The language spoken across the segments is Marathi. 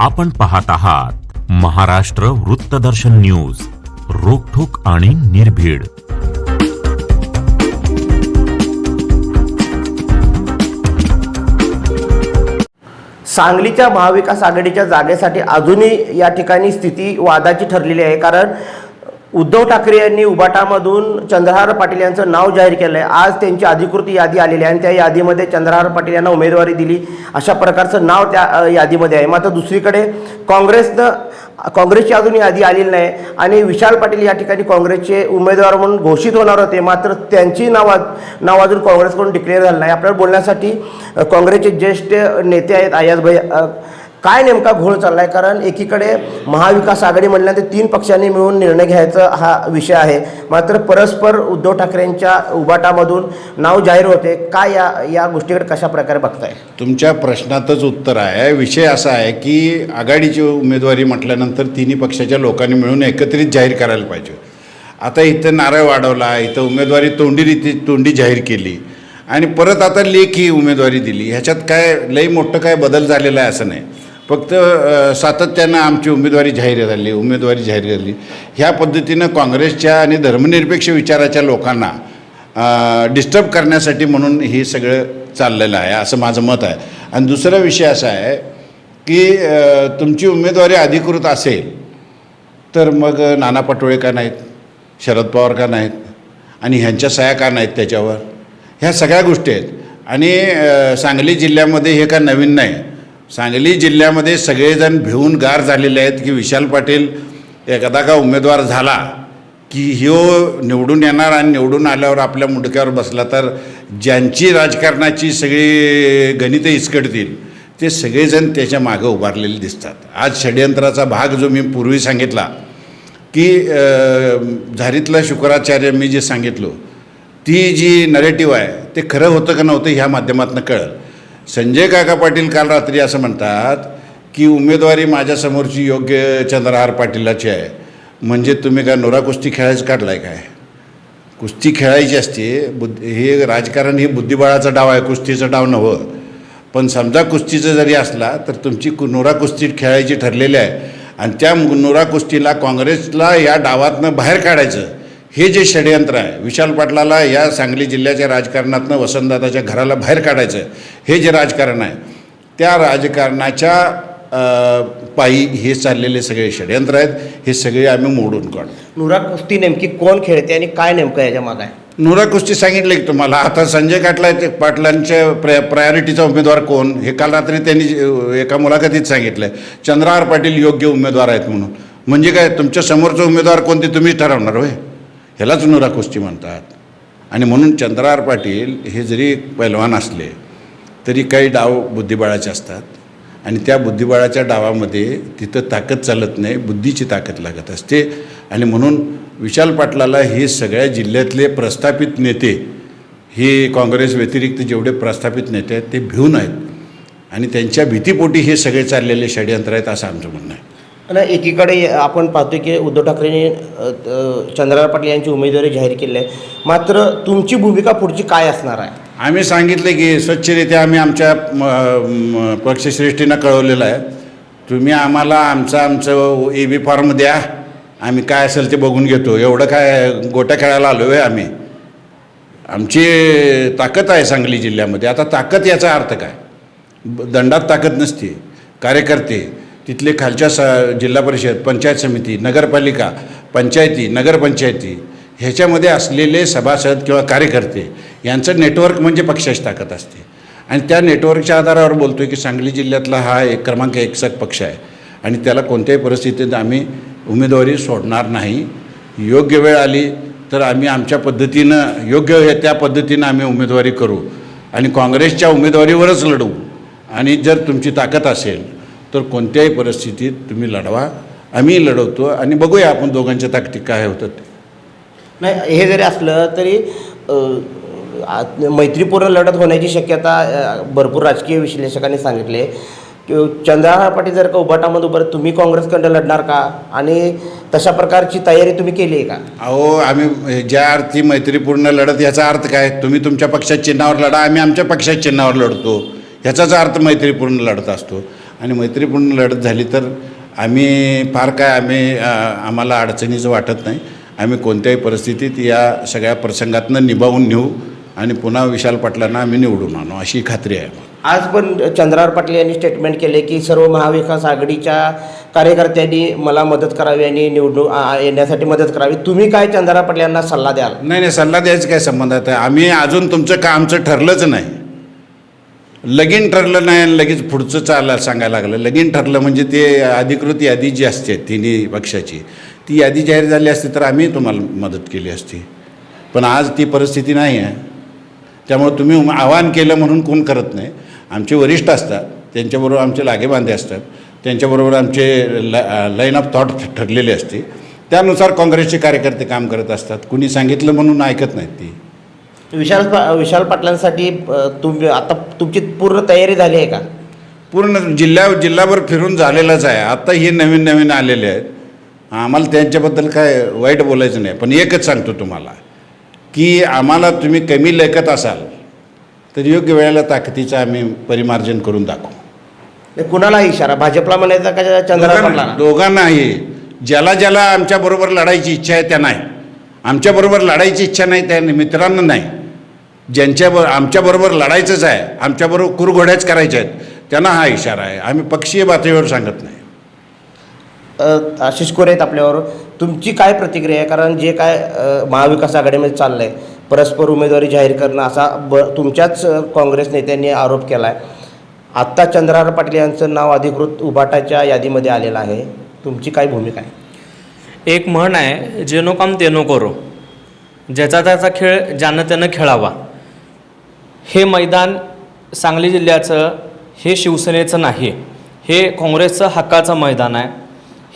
आपण पाहत आहात महाराष्ट्र वृत्तदर्शन न्यूज रोखोक आणि निर्भीड. सांगलीच्या महाविकास आघाडीच्या जागेसाठी अजूनही या ठिकाणी स्थिती वादाची ठरलेली आहे कारण उद्धव ठाकरे यांनी उबाटामधून चंद्रहार पाटील यांचं नाव जाहीर केलं आहे आज त्यांची अधिकृत यादी आलेली आहे आणि त्या यादीमध्ये चंद्रहार पाटील यांना उमेदवारी दिली. अशा प्रकारचं नाव त्या यादीमध्ये आहे. मात्र दुसरीकडे काँग्रेसनं काँग्रेसची अजून यादी आलेली नाही आणि विशाल पाटील या ठिकाणी काँग्रेसचे उमेदवार म्हणून घोषित होणार होते. मात्र त्यांची नाव नाव अजून काँग्रेसकडून डिक्लेअर झालं नाही. आपल्याला बोलण्यासाठी काँग्रेसचे ज्येष्ठ नेते आहेत आयाजभाई अ, काय नेमका घोळ चाललाय? कारण एकीकडे महाविकास आघाडी म्हणल्यानंतर तीन पक्षांनी मिळून निर्णय घ्यायचा हा विषय आहे. मात्र परस्पर उद्धव ठाकरेंच्या उबाटामधून नाव जाहीर होते. काय या या गोष्टीकडे कशा प्रकारे बघताय? तुमच्या प्रश्नातच उत्तर आहे. विषय असा आहे की आघाडीची उमेदवारी म्हटल्यानंतर तिन्ही पक्षाच्या लोकांनी मिळून एकत्रित जाहीर करायला पाहिजे. आता इथं नारळ वाढवला इथं उमेदवारी तोंडी रीती तोंडी जाहीर केली. आणि परत आता लेखी उमेदवारी दिली. ह्याच्यात काय लई मोठं काय बदल झालेला आहे असं नाही. फक्त सातत्यानं आमची उमेदवारी जाहीर झाली उमेदवारी जाहीर झाली. ह्या पद्धतीनं काँग्रेसच्या आणि धर्मनिरपेक्ष विचाराच्या लोकांना डिस्टर्ब करण्यासाठी म्हणून हे सगळं चाललेलं आहे असं माझं मत आहे. आणि दुसरा विषय असा आहे की तुमची उमेदवारी अधिकृत असेल तर मग नाना पटोळे का नाहीत शरद पवार का नाहीत आणि ह्यांच्या सह्या का नाहीत त्याच्यावर? ह्या सगळ्या गोष्टी आहेत. आणि सांगली जिल्ह्यामध्ये हे का नवीन नाही? सांगली जिल्ह्यामध्ये सगळेजण भिवून गार झालेले आहेत की विशाल पाटील एखादा का उमेदवार झाला की ह्यो निवडून येणार आणि निवडून आल्यावर आपल्या मुंडक्यावर बसला तर ज्यांची राजकारणाची सगळी गणितं इसकडतील ते सगळेजण त्याच्या मागं उभारलेले दिसतात. आज षडयंत्राचा भाग जो मी पूर्वी सांगितला की झारीतला शुक्राचार्य मी जे सांगितलो ती जी नरेटिव्ह आहे ते खरं होतं का नव्हतं ह्या माध्यमातून कळलं. संजय काका पाटील काल रात्री असं म्हणतात की उमेदवारी माझ्यासमोरची योग्य चंद्रहार पाटीलाची आहे. म्हणजे तुम्ही काय नोरा कुस्ती खेळायचं काढलाय काय? कुस्ती खेळायची असते बुद्ध हे राजकारण हे बुद्धिबळाचा डाव आहे कुस्तीचा डाव नव्हं. पण समजा कुस्तीचं जरी असला तर तुमची कु नोरा कुस्ती खेळायची ठरलेली आहे. आणि त्या नोरा कुस्तीला काँग्रेसला या डावातनं बाहेर काढायचं. हे जे षडयंत्र आहे विशाल पाटलाला या सांगली जिल्ह्याच्या राजकारणातनं वसंतदादाच्या घराला बाहेर काढायचं हे जे राजकारण आहे त्या राजकारणाच्या पायी हे चाललेले सगळे षडयंत्र आहेत हे सगळे आम्ही मोडून काढू. नुरा कुस्ती नेमकी कोण खेळते आणि काय नेमकं याच्या मागे आहे? नुरा कुस्ती सांगितलं की तुम्हाला आता संजय काटला ते पाटलांच्या प्र प्रायोरिटीचा उमेदवार कोण? हे काल रात्री त्यांनी एका मुलाखतीत सांगितलं चंद्रहार पाटील योग्य उमेदवार आहेत म्हणून. म्हणजे काय तुमच्या समोरचा उमेदवार कोणते तुम्हीच ठरवणार होय? ह्यालाच नुरा कुस्ती म्हणतात. आणि म्हणून चंद्रार पाटील हे जरी पैलवान असले तरी काही डाव बुद्धिबळाचे असतात. आणि त्या बुद्धिबळाच्या डावामध्ये तिथं ताकद चालत नाही बुद्धीची ताकद लागत असते. आणि म्हणून विशाल पाटलाला हे सगळ्या जिल्ह्यातले प्रस्थापित नेते हे काँग्रेस व्यतिरिक्त जेवढे प्रस्थापित नेते आहेत ते भिवून आहेत. आणि त्यांच्या भीतीपोटी हे सगळे चाललेले षडयंत्र आहेत असं आमचं म्हणणं आहे. आणि एकीकडे आपण पाहतो की उद्धव ठाकरेंनी चंद्रकांत पाटील यांची उमेदवारी जाहीर केली आहे. मात्र तुमची भूमिका पुढची काय असणार आहे? आम्ही सांगितलं की स्वच्छरित्या आम्ही आमच्या पक्षश्रेष्ठीनं कळवलेलं आहे. तुम्ही आम्हाला आमचं आमचं ए बी फॉर्म द्या. आम्ही काय असेल ते बघून घेतो. एवढं काय गोट्या खेळायला आलो आहे आम्ही. आमची ताकद आहे सांगली जिल्ह्यामध्ये. आता ताकद याचा अर्थ काय? ब- दंडात ताकद नसते. कार्यकर्ते तिथले खालच्या स जिल्हा परिषद पंचायत समिती नगरपालिका पंचायती नगरपंचायती ह्याच्यामध्ये असलेले सभासद किंवा कार्यकर्ते यांचं नेटवर्क म्हणजे पक्षाची ताकद असते. आणि त्या नेटवर्कच्या आधारावर बोलतो आहे की सांगली जिल्ह्यातला हा एक क्रमांक एकसक पक्ष आहे. आणि त्याला कोणत्याही परिस्थितीत आम्ही उमेदवारी सोडणार नाही. योग्य वेळ आली तर आम्ही आमच्या पद्धतीनं योग्य हे त्या पद्धतीनं आम्ही उमेदवारी करू. आणि काँग्रेसच्या उमेदवारीवरच लढवू. आणि जर तुमची ताकद असेल तर कोणत्याही परिस्थितीत तुम्ही लढवा. आम्ही लढवतो आणि बघूया आपण दोघांच्या ताकदीत काय होतं ते. नाही हे जरी असलं तरी अ, मैत्रीपूर्ण लढत होण्याची शक्यता अ, भरपूर राजकीय विश्लेषकांनी सांगितले. की चंद्रहार पाटील जर का उभाटामध्ये उभं तुम्ही काँग्रेसकडं लढणार का? आणि तशा प्रकारची तयारी तुम्ही केली आहे का? अहो आम्ही ज्या अर्थी मैत्रीपूर्ण लढत याचा अर्थ काय? तुम्ही तुमच्या पक्षाच्या चिन्हावर लढा आम्ही आमच्या पक्षाच्या चिन्हावर लढतो. ह्याचाच अर्थ मैत्रीपूर्ण लढत असतो. आणि मैत्रीपूर्ण लढत झाली तर आम्ही फार काय आम्ही आम्हाला अडचणीचं वाटत नाही. आम्ही कोणत्याही परिस्थितीत या सगळ्या प्रसंगातनं निभावून नेऊ आणि पुन्हा विशाल पाटलांना आम्ही निवडून आणू अशी खात्री आहे. आज पण चंद्रार पाटील यांनी स्टेटमेंट केले की सर्व महाविकास आघाडीच्या कार्यकर्त्यांनी मला मदत करावी आणि निवडणूक येण्यासाठी मदत करावी. तुम्ही काय चंद्रार पाटील यांना सल्ला द्याल? नाही नाही सल्ला द्यायचं काय संबंधात आहे? आम्ही अजून तुमचं का आमचं ठरलंच नाही. लगीन ठरलं नाही आणि लगेच पुढचं चालायला सांगायला लागलं. लगीन ठरलं म्हणजे ते अधिकृत यादी जी असते तिन्ही पक्षाची ती यादी जाहीर झाली असती तर आम्ही तुम्हाला मदत केली असती. पण आज ती परिस्थिती नाही आहे. त्यामुळे तुम्ही आवाहन केलं म्हणून कोण करत नाही. आमचे वरिष्ठ असतात त्यांच्याबरोबर आमचे लागेबांधे असतात त्यांच्याबरोबर आमचे ल लाईन ऑफ थॉट ठरलेले असते. त्यानुसार काँग्रेसचे कार्यकर्ते काम करत असतात. कुणी सांगितलं म्हणून ऐकत नाहीत ती. विशाल पा- विशाल पाटलांसाठी अ, तुम्ही आता तुमची पूर्ण तयारी झाली आहे का? पूर्ण जिल्ह्या जिल्हाभर फिरून झालेलंच आहे. आता हे नवीन नवीन आलेले आहेत. आम्हाला त्यांच्याबद्दल काय वाईट बोलायचं नाही. पण एकच सांगतो तुम्हाला की आम्हाला तुम्ही कमी लेखत असाल तर योग्य वेळेला ताकदीचं आम्ही परिमार्जन करून दाखवू. हे कुणाला इशारा? भाजपला म्हणायचा का चंद्रार दोघांना पाटलांना दोघांनाही. ज्याला ज्याला आमच्याबरोबर लढायची इच्छा आहे त्या नाही. आमच्याबरोबर लढायची इच्छा नाही त्या मित्रांना नाही. ज्यांच्याबरोबर आमच्याबरोबर लढायचंच आहे आमच्याबरोबर कुरघोड्याच करायच्या आहेत त्यांना हा इशारा आहे. आम्ही पक्षीय पातळीवर सांगत नाही. आशिष कोरे आहेत आपल्यावर. तुमची काय प्रतिक्रिया आहे? कारण जे काय महाविकास आघाडीमध्ये चाललं आहे परस्पर उमेदवारी जाहीर करणं असा ब तुमच्याच काँग्रेस नेत्यांनी आरोप केला आहे आत्ता चंद्रहार पाटील यांचं नाव अधिकृत उभाटाच्या यादीमध्ये आलेलं आहे. तुमची काय भूमिका आहे? एक म्हण आहे जेनो काम तेनो करो. ज्याचा त्याचा खेळ ज्यानं त्यानं खेळावा. हे मैदान सांगली जिल्ह्याचं हे शिवसेनेचं नाही हे काँग्रेसचं हक्काचं मैदान आहे.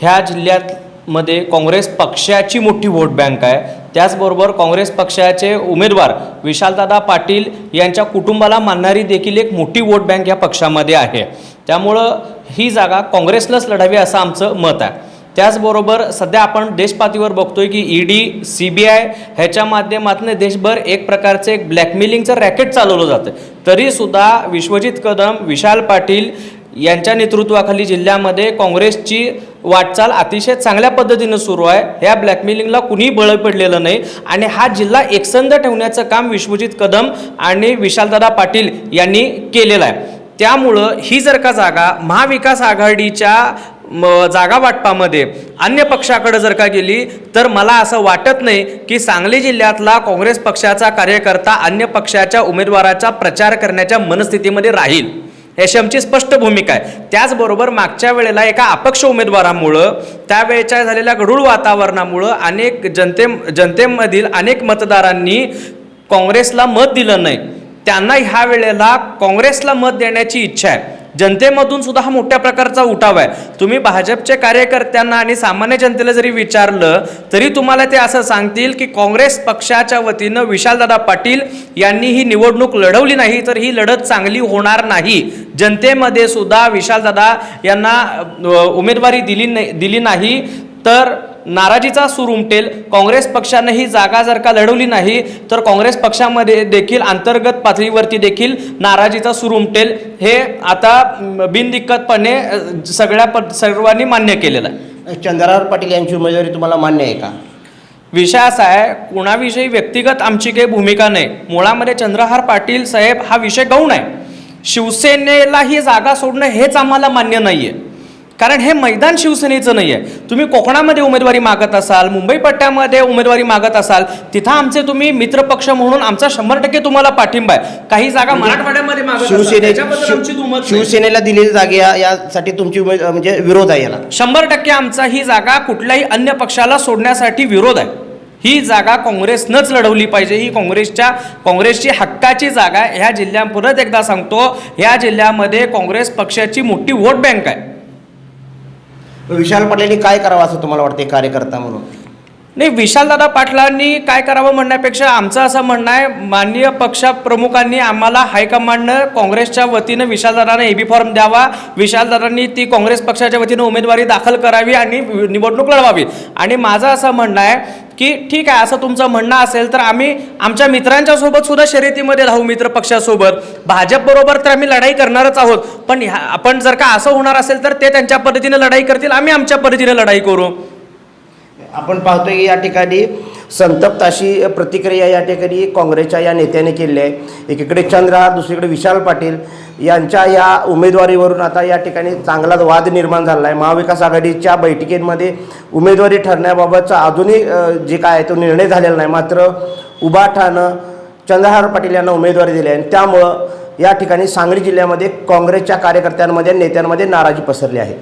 ह्या जिल्ह्यामध्ये काँग्रेस पक्षाची मोठी व्होट बँक आहे. त्याचबरोबर काँग्रेस पक्षाचे उमेदवार विशालदादा पाटील यांच्या कुटुंबाला मानणारी देखील एक मोठी वोट बँक या पक्षामध्ये आहे. त्यामुळं ही जागा काँग्रेसलाच लढावी असं आमचं मत आहे. त्याचबरोबर सध्या आपण देशपातळीवर बघतोय की ईडी सी बी आय ह्याच्या माध्यमातून देशभर एक प्रकारचं एक ब्लॅकमेलिंगचं रॅकेट चालवलं जातं. तरीसुद्धा विश्वजित कदम विशाल पाटील यांच्या नेतृत्वाखाली जिल्ह्यामध्ये काँग्रेसची वाटचाल अतिशय चांगल्या पद्धतीनं सुरू आहे. ह्या ब्लॅकमेलिंगला कुणीही बळ पडलेलं नाही. आणि हा जिल्हा एकसंध ठेवण्याचं काम विश्वजित कदम आणि विशालदादा पाटील यांनी केलेलं आहे. त्यामुळं ही जर का जागा महाविकास आघाडीच्या म, जागा वाटपामध्ये. अन्य पक्षाकडे जर का गेली तर मला असं वाटत नाही की सांगली जिल्ह्यातला काँग्रेस पक्षाचा कार्यकर्ता अन्य पक्षाच्या उमेदवाराचा प्रचार करण्याच्या मनस्थितीमध्ये राहील. याची आमची स्पष्ट भूमिका आहे. त्याचबरोबर मागच्या वेळेला एका अपक्ष उमेदवारामुळं त्यावेळेच्या झालेल्या गढूळ वातावरणामुळं अनेक जनते जनतेमधील अनेक मतदारांनी काँग्रेसला मत दिलं नाही. त्यांना ह्या वेळेला काँग्रेसला मत देण्याची इच्छा आहे. जनतेमधून सुद्धा हा मोठ्या प्रकारचा उठाव आहे. तुम्ही भाजपचे कार्यकर्त्यांना आणि सामान्य जनतेला जरी विचारलं तरी तुम्हाला ते असं सांगतील की काँग्रेस पक्षाच्या वतीनं विशालदादा पाटील यांनी ही निवडणूक लढवली नाही तर ही लढत चांगली होणार नाही. जनतेमध्ये सुद्धा विशालदादा यांना उमेदवारी दिली नाही दिली नाही. तर नाराजीचा सूर उमटेल. काँग्रेस पक्षानं ही जागा जर का लढवली नाही तर काँग्रेस पक्षामध्ये देखील अंतर्गत पातळीवरती देखील नाराजीचा सूर उमटेल. हे आता बिनदिक्कतपणे सगळ्या पद सर्वांनी मान्य केलेलं आहे. चंद्रहार पाटील यांची उमेदवारी तुम्हाला मान्य आहे का? विषय असा आहे कुणाविषयी व्यक्तिगत आमची काही भूमिका नाही. मुळामध्ये चंद्रहार पाटील साहेब हा विषय गौण आहे. शिवसेनेला ही जागा सोडणं हेच आम्हाला मान्य नाही आहे कारण हे मैदान शिवसेनेचं नाही आहे तुम्ही कोकणामध्ये उमेदवारी मागत असाल मुंबई पट्ट्यामध्ये उमेदवारी मागत असाल तिथं आमचे तुम्ही मित्रपक्ष म्हणून आमचा शंभर टक्के तुम्हाला पाठिंबा आहे. काही जागा मराठवाड्यामध्ये मागत असाल, शिवसेने. शिवसेनेला दिलेली जागे यासाठी तुमची म्हणजे विरोध आहे याला. शंभर टक्के आमचा ही जागा कुठल्याही अन्य पक्षाला सोडण्यासाठी विरोध आहे. ही जागा काँग्रेसनंच लढवली पाहिजे. ही काँग्रेसच्या काँग्रेसची हक्काची जागा आहे. ह्या जिल्ह्या परत एकदा सांगतो ह्या जिल्ह्यामध्ये काँग्रेस पक्षाची मोठी वोट बँक आहे. विशाल पाटलांनी काय करावं असं तुम्हाला वाटते कार्यकर्ता म्हणून? नाही विशालदादा पाटलांनी काय करावं म्हणण्यापेक्षा आमचं असं म्हणणं आहे माननीय पक्षप्रमुखांनी आम्हाला हायकमांडनं काँग्रेसच्या वतीनं विशालदादांना एबी फॉर्म द्यावा विशालदादांनी ती काँग्रेस पक्षाच्या वतीनं उमेदवारी दाखल करावी आणि निवडणूक लढवावी. आणि माझं असं म्हणणं आहे की ठीक आहे असं तुमचं म्हणणं असेल तर आम्ही आमच्या मित्रांच्या सोबत सुद्धा शर्यतीमध्ये राहू मित्र पक्षासोबत. भाजपबरोबर तर आम्ही लढाई करणारच आहोत पण ह्या आपण जर का असं होणार असेल तर ते त्यांच्या पद्धतीने लढाई करतील आम्ही आमच्या पद्धतीने लढाई करू. आपण पाहतोय की या ठिकाणी संतप्त अशी प्रतिक्रिया या ठिकाणी काँग्रेसच्या या नेत्याने केली आहे. एकीकडे चंद्रहार दुसरीकडे विशाल पाटील यांच्या या उमेदवारीवरून आता या ठिकाणी चांगलाच वाद निर्माण झाला आहे महाविकास आघाडीच्या बैठकींमध्ये उमेदवारी ठरण्याबाबतचा अजूनही जे काय आहे तो निर्णय झालेला नाही. मात्र उबाठानं चंद्रहार पाटील यांना उमेदवारी दिली आहे. आणि त्यामुळं या ठिकाणी सांगली जिल्ह्यामध्ये काँग्रेसच्या कार्यकर्त्यांमध्ये नेत्यांमध्ये नाराजी पसरली आहे.